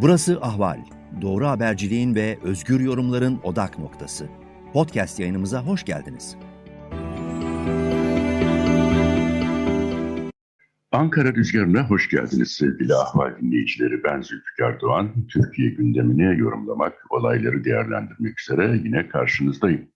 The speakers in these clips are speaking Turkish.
Burası Ahval. Doğru haberciliğin ve özgür yorumların odak noktası. Podcast yayınımıza hoş geldiniz. Ankara Rüzgarı'na hoş geldiniz sevgili Ahval dinleyicileri. Ben Zülfikar Doğan. Türkiye gündemini yorumlamak, olayları değerlendirmek üzere yine karşınızdayım.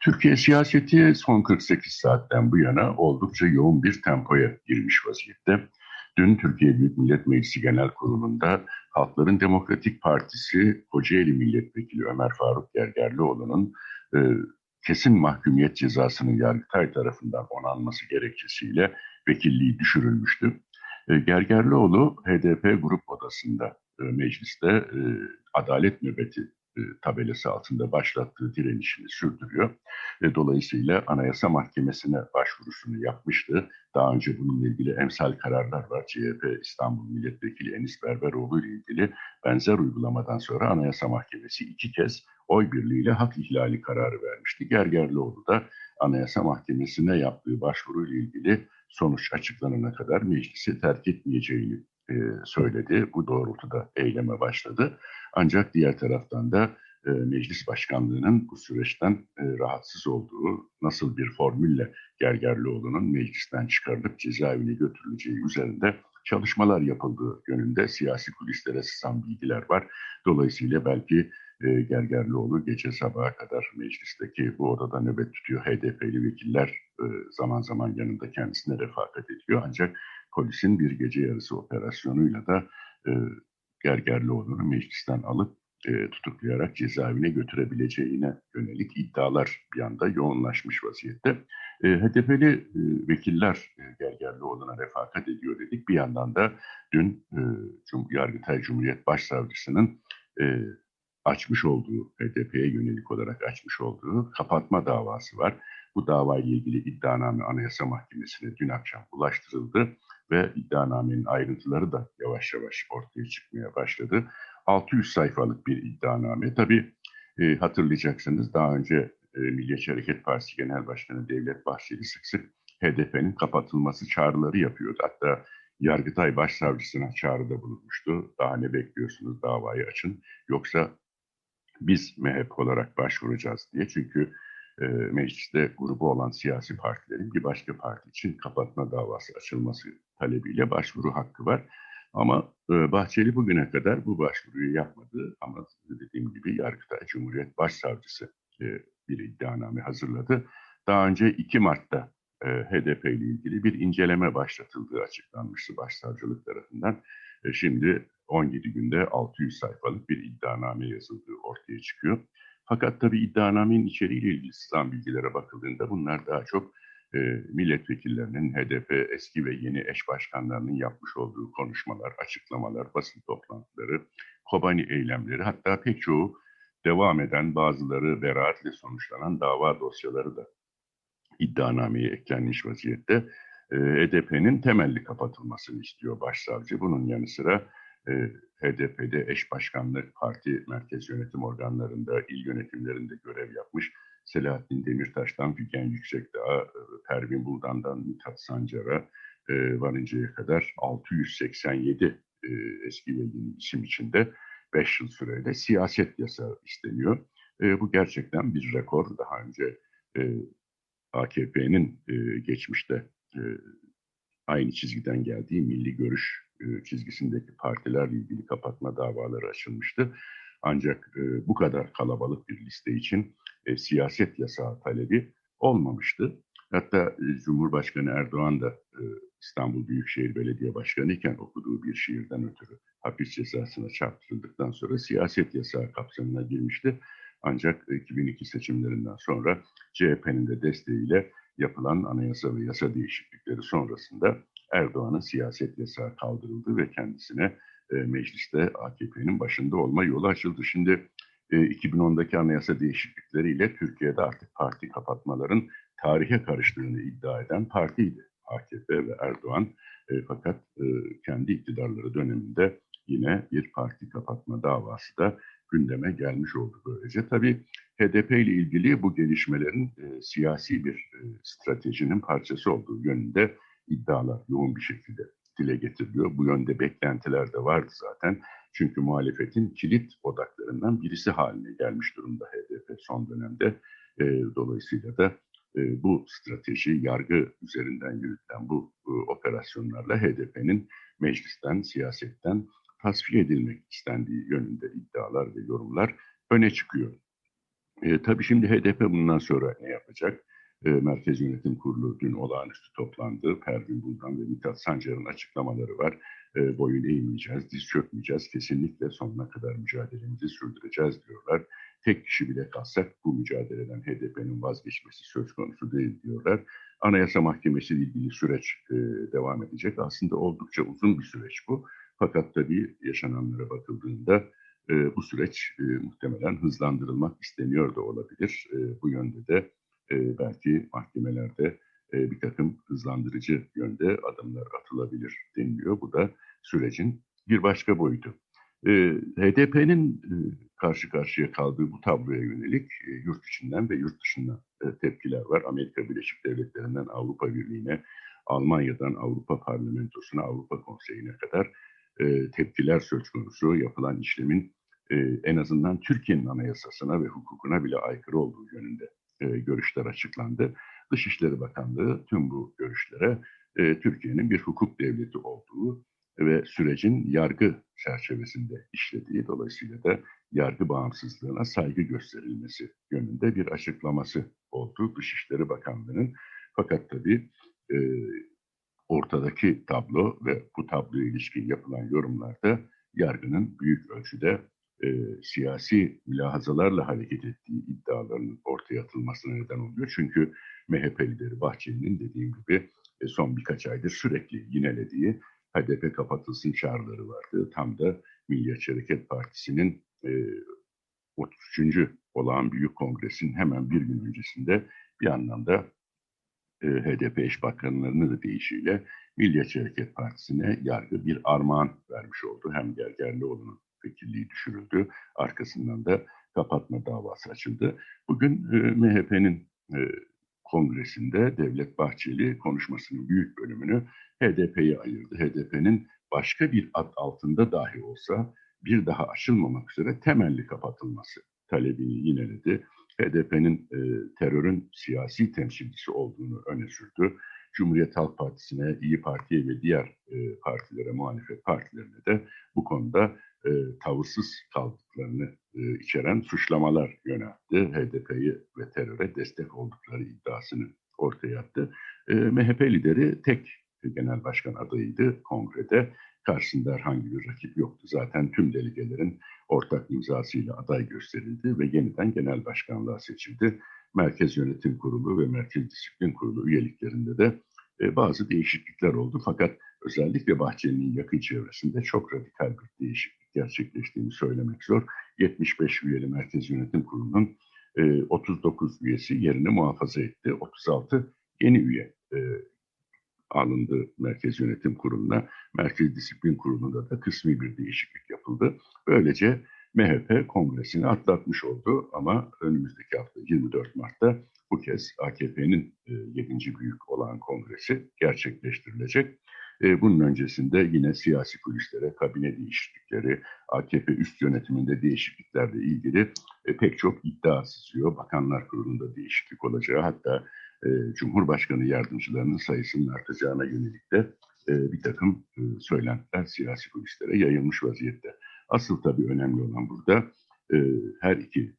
Türkiye siyaseti son 48 saatten bu yana oldukça yoğun bir tempoya girmiş vaziyette. Dün Türkiye Büyük Millet Meclisi Genel Kurulu'nda Halkların Demokratik Partisi Kocaeli Milletvekili Ömer Faruk Gergerlioğlu'nun e, kesin mahkumiyet cezasının Yargıtay tarafından onanması gerekçesiyle vekilliği düşürülmüştü. E, Gergerlioğlu HDP grup odasında e, mecliste e, adalet nöbeti e, tabelası altında başlattığı direnişini sürdürüyor. E, dolayısıyla Anayasa Mahkemesi'ne başvurusunu yapmıştı. Daha önce bununla ilgili emsal kararlar var. CHP İstanbul Milletvekili Enis Berberoğlu ile ilgili benzer uygulamadan sonra Anayasa Mahkemesi iki kez oy birliğiyle hak ihlali kararı vermişti. Gergerlioğlu da Anayasa Mahkemesi'ne yaptığı başvuruyla ilgili sonuç açıklanana kadar meclisi terk etmeyeceğini e, söyledi. Bu doğrultuda eyleme başladı. Ancak diğer taraftan da e, meclis başkanlığının bu süreçten e, rahatsız olduğu, nasıl bir formülle Gergerlioğlu'nun meclisten çıkarılıp cezaevine götürüleceği üzerinde çalışmalar yapıldığı yönünde siyasi kulislere sızan bilgiler var. Dolayısıyla belki e, Gergerlioğlu gece sabaha kadar meclisteki bu odada nöbet tutuyor. HDP'li vekiller e, zaman zaman yanında kendisine refakat ediyor. Ancak polisin bir gece yarısı operasyonuyla da e, Gergerlioğlu'nu meclisten alıp e, tutuklayarak cezaevine götürebileceğine yönelik iddialar bir anda yoğunlaşmış vaziyette. E, HDP'li e, vekiller e, Gergerlioğlu'na refakat ediyor dedik. Bir yandan da dün e, Cum Yargıtay Cumhuriyet Başsavcısının e, açmış olduğu, HDP'ye yönelik olarak açmış olduğu kapatma davası var. Bu davayla ilgili iddianame Anayasa Mahkemesi'ne dün akşam ulaştırıldı ve iddianamenin ayrıntıları da yavaş yavaş ortaya çıkmaya başladı. 600 sayfalık bir iddianame. Tabii e, hatırlayacaksınız daha önce e, Milliyetçi Hareket Partisi Genel Başkanı Devlet Bahçeli sık sık HDP'nin kapatılması çağrıları yapıyordu. Hatta Yargıtay Başsavcısına çağrıda bulunmuştu. Daha ne bekliyorsunuz davayı açın. Yoksa biz MHP olarak başvuracağız diye. Çünkü e, mecliste grubu olan siyasi partilerin bir başka parti için kapatma davası açılması talebiyle başvuru hakkı var. Ama e, Bahçeli bugüne kadar bu başvuruyu yapmadı. Ama dediğim gibi Yargıtay Cumhuriyet Başsavcısı e, bir iddianame hazırladı. Daha önce 2 Mart'ta e, HDP ile ilgili bir inceleme başlatıldığı açıklanmıştı başsavcılık tarafından. Şimdi 17 günde 600 sayfalık bir iddianame yazıldığı ortaya çıkıyor. Fakat tabii iddianamenin içeriğiyle ilgili sızan bilgilere bakıldığında bunlar daha çok e, milletvekillerinin, HDP eski ve yeni eş başkanlarının yapmış olduğu konuşmalar, açıklamalar, basın toplantıları, Kobani eylemleri hatta pek çoğu devam eden bazıları beraatle sonuçlanan dava dosyaları da iddianameye eklenmiş vaziyette. E, HDP'nin temelli kapatılmasını istiyor başsavcı. Bunun yanı sıra e, HDP'de eş başkanlık, parti merkez yönetim organlarında, il yönetimlerinde görev yapmış Selahattin Demirtaş'tan Figen Yüksekdağ'a, e, Pervin Buldan'dan Mithat Sancar'a e, varıncaya kadar 687 e, eski ve yeni isim içinde 5 yıl süreyle siyaset yasağı isteniyor. E, bu gerçekten bir rekor. Daha önce e, AKP'nin e, geçmişte e, aynı çizgiden geldiği milli görüş e, çizgisindeki partilerle ilgili kapatma davaları açılmıştı. Ancak e, bu kadar kalabalık bir liste için e, siyaset yasağı talebi olmamıştı. Hatta e, Cumhurbaşkanı Erdoğan da e, İstanbul Büyükşehir Belediye Başkanı iken okuduğu bir şiirden ötürü hapis cezasına çarptırıldıktan sonra siyaset yasağı kapsamına girmişti. Ancak 2002 seçimlerinden sonra CHP'nin de desteğiyle yapılan anayasa ve yasa değişiklikleri sonrasında Erdoğan'ın siyaset yasağı kaldırıldı ve kendisine e, mecliste AKP'nin başında olma yolu açıldı. Şimdi e, 2010'daki anayasa değişiklikleriyle Türkiye'de artık parti kapatmaların tarihe karıştığını iddia eden partiydi AKP ve Erdoğan. E, fakat e, kendi iktidarları döneminde yine bir parti kapatma davası da gündeme gelmiş oldu böylece. Tabii HDP ile ilgili bu gelişmelerin e, siyasi bir e, stratejinin parçası olduğu yönünde iddialar yoğun bir şekilde dile getiriliyor. Bu yönde beklentiler de vardı zaten. Çünkü muhalefetin kilit odaklarından birisi haline gelmiş durumda HDP son dönemde. E, dolayısıyla da e, bu strateji, yargı üzerinden yürütülen bu e, operasyonlarla HDP'nin meclisten, siyasetten tasfiye edilmek istendiği yönünde iddialar ve yorumlar öne çıkıyor. E, tabii şimdi HDP bundan sonra ne yapacak? E, Merkez Yönetim Kurulu dün olağanüstü toplandı. Pervin Buldan ve Mithat Sancar'ın açıklamaları var. E, boyun eğmeyeceğiz, diz çökmeyeceğiz. Kesinlikle sonuna kadar mücadelemizi sürdüreceğiz diyorlar. Tek kişi bile kalsak bu mücadeleden HDP'nin vazgeçmesi söz konusu değil diyorlar. Anayasa Mahkemesi ile ilgili süreç e, devam edecek. Aslında oldukça uzun bir süreç bu. Fakat tabii yaşananlara bakıldığında e, bu süreç e, muhtemelen hızlandırılmak isteniyor da olabilir. E, bu yönde de e, belki mahkemelerde e, bir takım hızlandırıcı yönde adımlar atılabilir deniliyor. Bu da sürecin bir başka boyutu. E, HDP'nin e, karşı karşıya kaldığı bu tabloya yönelik yurt içinden ve yurt dışından tepkiler var. Amerika Birleşik Devletleri'nden Avrupa Birliği'ne, Almanya'dan Avrupa Parlamentosu'na, Avrupa Konseyi'ne kadar tepkiler söz konusu. Yapılan işlemin en azından Türkiye'nin anayasasına ve hukukuna bile aykırı olduğu yönünde görüşler açıklandı. Dışişleri Bakanlığı tüm bu görüşlere e, Türkiye'nin bir hukuk devleti olduğu ve sürecin yargı çerçevesinde işlediği dolayısıyla da yargı bağımsızlığına saygı gösterilmesi yönünde bir açıklaması oldu Dışişleri Bakanlığı'nın. Fakat tabii e, ortadaki tablo ve bu tabloya ilişkin yapılan yorumlarda yargının büyük ölçüde e, siyasi mülahazalarla hareket ettiği iddialarının ortaya atılmasına neden oluyor. Çünkü MHP lideri Bahçeli'nin dediğim gibi e, son birkaç aydır sürekli yinelediği HDP kapatılsın çağrıları vardı. Tam da Milliyetçi Hareket Partisi'nin e, 33. olağan büyük kongresinin hemen bir gün öncesinde bir anlamda e, HDP eş başkanlarının da deyişiyle Milliyetçi Hareket Partisi'ne yargı bir armağan vermiş oldu. Hem Gergerlioğlu'nun vekilliği düşürüldü. Arkasından da kapatma davası açıldı. Bugün e, MHP'nin e, kongresinde Devlet Bahçeli konuşmasının büyük bölümünü HDP'ye ayırdı. HDP'nin başka bir ad altında dahi olsa bir daha açılmamak üzere temelli kapatılması talebini yineledi. HDP'nin e, terörün siyasi temsilcisi olduğunu öne sürdü. Cumhuriyet Halk Partisi'ne, İyi Parti'ye ve diğer e, partilere, muhalefet partilerine de bu konuda e, tavırsız kaldıklarını e, içeren suçlamalar yöneltti. HDP'yi ve teröre destek oldukları iddiasını ortaya attı. E, MHP lideri tek genel başkan adayıydı kongrede. Karşısında herhangi bir rakip yoktu. Zaten tüm delegelerin ortak imzasıyla aday gösterildi ve yeniden genel başkanlığa seçildi. Merkez Yönetim Kurulu ve Merkez Disiplin Kurulu üyeliklerinde de e, bazı değişiklikler oldu. Fakat özellikle Bahçeli'nin yakın çevresinde çok radikal bir değişiklik gerçekleştiğini söylemek zor. 75 üyeli Merkez Yönetim Kurulu'nun e, 39 üyesi yerini muhafaza etti. 36 yeni üye e, alındı Merkez Yönetim Kurulu'na. Merkez Disiplin Kurulu'nda da kısmi bir değişiklik yapıldı. Böylece MHP kongresini atlatmış oldu ama önümüzdeki hafta 24 Mart'ta bu kez AKP'nin e, 7. büyük olan kongresi gerçekleştirilecek. E, bunun öncesinde yine siyasi kulislere, kabine değişiklikleri, AKP üst yönetiminde değişikliklerle ilgili e, pek çok iddia sızıyor. Bakanlar Kurulu'nda değişiklik olacağı hatta e, Cumhurbaşkanı yardımcılarının sayısının artacağına yönelik de bir takım söylentiler siyasi kulislere yayılmış vaziyette. Asıl tabii önemli olan burada her iki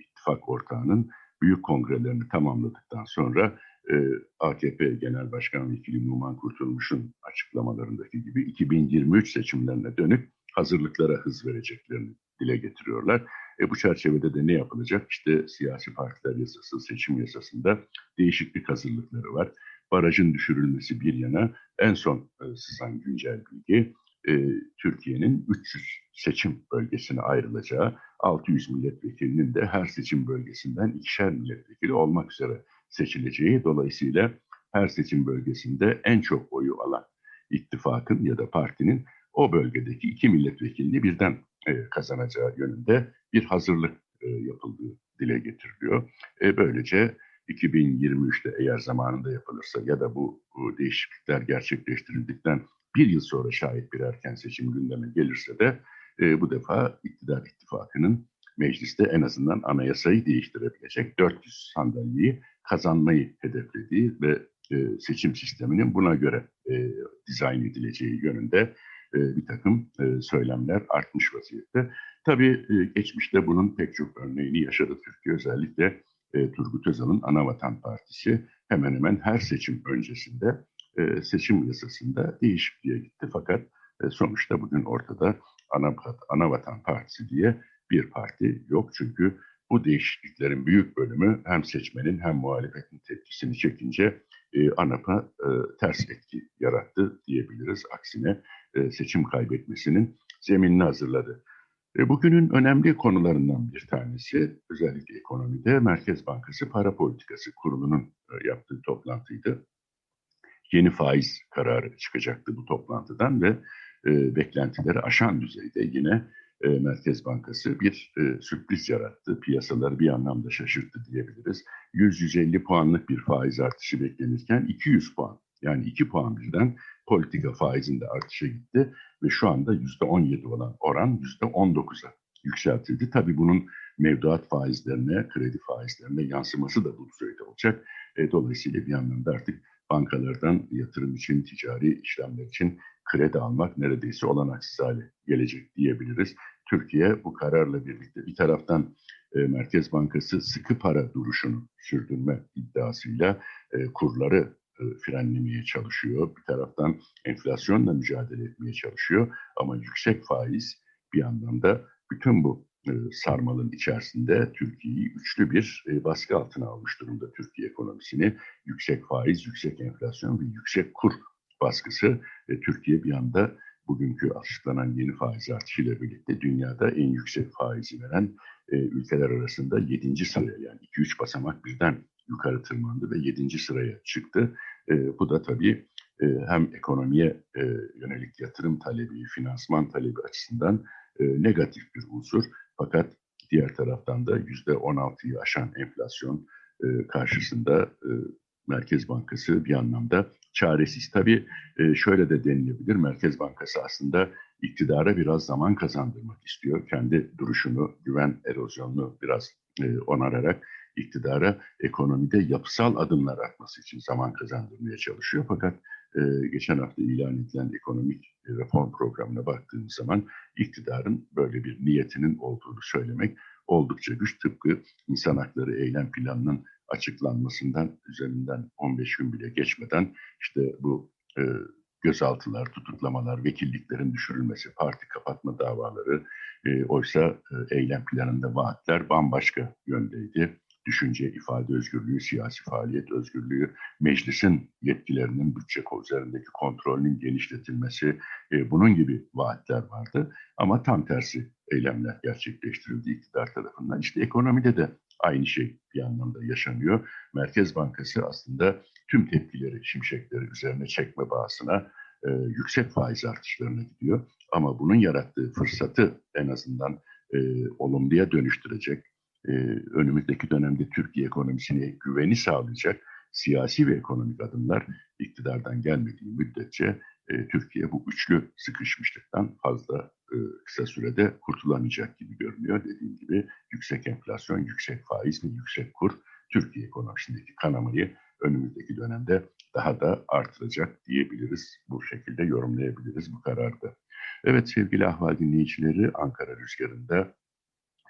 ittifak ortağının büyük kongrelerini tamamladıktan sonra e, AKP Genel Başkan Vekili Numan Kurtulmuş'un açıklamalarındaki gibi 2023 seçimlerine dönük hazırlıklara hız vereceklerini dile getiriyorlar. E, bu çerçevede de ne yapılacak? İşte siyasi partiler yasası, seçim yasasında değişiklik hazırlıkları var. Barajın düşürülmesi bir yana en son e, sızan güncel bilgi e, Türkiye'nin 300 seçim bölgesine ayrılacağı, 600 milletvekilinin de her seçim bölgesinden ikişer milletvekili olmak üzere seçileceği. Dolayısıyla her seçim bölgesinde en çok oyu alan ittifakın ya da partinin o bölgedeki iki milletvekilini birden e, kazanacağı yönünde bir hazırlık e, yapıldığı dile getiriliyor. E, böylece 2023'te eğer zamanında yapılırsa ya da bu, bu değişiklikler gerçekleştirildikten bir yıl sonra şayet bir erken seçim gündeme gelirse de e, bu defa iktidar ittifakının mecliste en azından anayasayı değiştirebilecek 400 sandalyeyi kazanmayı hedeflediği ve e, seçim sisteminin buna göre e, dizayn edileceği yönünde e, bir takım e, söylemler artmış vaziyette. Tabii e, geçmişte bunun pek çok örneğini yaşadı Türkiye. Özellikle e, Turgut Özal'ın Anavatan Partisi hemen hemen her seçim öncesinde e, seçim yasasında değişikliğe gitti. Fakat e, sonuçta bugün ortada Ana, Anavatan Partisi diye bir parti yok. Çünkü bu değişikliklerin büyük bölümü hem seçmenin hem muhalefetin tepkisini çekince e, ANAP'a e, ters etki yarattı diyebiliriz. Aksine e, seçim kaybetmesinin zeminini hazırladı. E, bugünün önemli konularından bir tanesi özellikle ekonomide Merkez Bankası Para Politikası Kurulu'nun e, yaptığı toplantıydı. Yeni faiz kararı çıkacaktı bu toplantıdan ve e, beklentileri aşan düzeyde yine e, Merkez Bankası bir e, sürpriz yarattı. Piyasaları bir anlamda şaşırttı diyebiliriz. 100-150 puanlık bir faiz artışı beklenirken 200 puan yani 2 puan birden politika faizinde artışa gitti ve şu anda %17 olan oran %19'a yükseltildi. Tabii bunun mevduat faizlerine, kredi faizlerine yansıması da bu düzeyde olacak. E, dolayısıyla bir anlamda artık bankalardan yatırım için, ticari işlemler için kredi almak neredeyse olanaksız hale gelecek diyebiliriz. Türkiye bu kararla birlikte bir taraftan e, Merkez Bankası sıkı para duruşunu sürdürme iddiasıyla e, kurları e, frenlemeye çalışıyor. Bir taraftan enflasyonla mücadele etmeye çalışıyor. Ama yüksek faiz bir anlamda bütün bu e, sarmalın içerisinde Türkiye'yi üçlü bir e, baskı altına almış durumda Türkiye ekonomisini. Yüksek faiz, yüksek enflasyon ve yüksek kur baskısı. Türkiye bir anda bugünkü açıklanan yeni faiz artışıyla birlikte dünyada en yüksek faizi veren ülkeler arasında 7. sıraya yani 2-3 basamak birden yukarı tırmandı ve 7. sıraya çıktı. E, bu da tabii e, hem ekonomiye e, yönelik yatırım talebi, finansman talebi açısından e, negatif bir unsur. Fakat diğer taraftan da %16'yı aşan enflasyon e, karşısında e, Merkez Bankası bir anlamda çaresiz. Tabii e, şöyle de denilebilir, Merkez Bankası aslında iktidara biraz zaman kazandırmak istiyor. Kendi duruşunu, güven erozyonunu biraz e, onararak iktidara ekonomide yapısal adımlar atması için zaman kazandırmaya çalışıyor. Fakat e, geçen hafta ilan edilen ekonomik reform programına baktığımız zaman iktidarın böyle bir niyetinin olduğunu söylemek oldukça güç. Tıpkı insan hakları eylem planının açıklanmasından üzerinden 15 gün bile geçmeden işte bu e, gözaltılar, tutuklamalar, vekilliklerin düşürülmesi, parti kapatma davaları, e, oysa e, eylem planında vaatler bambaşka yöndeydi düşünce, ifade özgürlüğü, siyasi faaliyet özgürlüğü, meclisin yetkilerinin bütçe üzerindeki kontrolünün genişletilmesi, e, bunun gibi vaatler vardı. Ama tam tersi eylemler gerçekleştirildi iktidar tarafından. İşte ekonomide de aynı şey bir anlamda yaşanıyor. Merkez Bankası aslında tüm tepkileri, şimşekleri üzerine çekme bağısına e, yüksek faiz artışlarına gidiyor. Ama bunun yarattığı fırsatı en azından e, olumluya dönüştürecek, e, önümüzdeki dönemde Türkiye ekonomisine güveni sağlayacak siyasi ve ekonomik adımlar iktidardan gelmediği müddetçe e, Türkiye bu üçlü sıkışmışlıktan fazla kısa sürede kurtulamayacak gibi görünüyor. Dediğim gibi yüksek enflasyon, yüksek faiz ve yüksek kur Türkiye ekonomisindeki kanamayı önümüzdeki dönemde daha da artıracak diyebiliriz. Bu şekilde yorumlayabiliriz bu kararda. Evet sevgili ahval dinleyicileri Ankara Rüzgarı'nda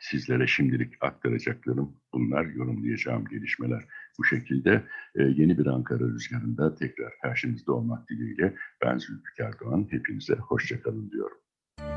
sizlere şimdilik aktaracaklarım bunlar, yorumlayacağım gelişmeler bu şekilde. E, yeni bir Ankara rüzgarında tekrar karşınızda olmak dileğiyle ben Zülfikar Doğan. Hepinize hoşçakalın diyorum.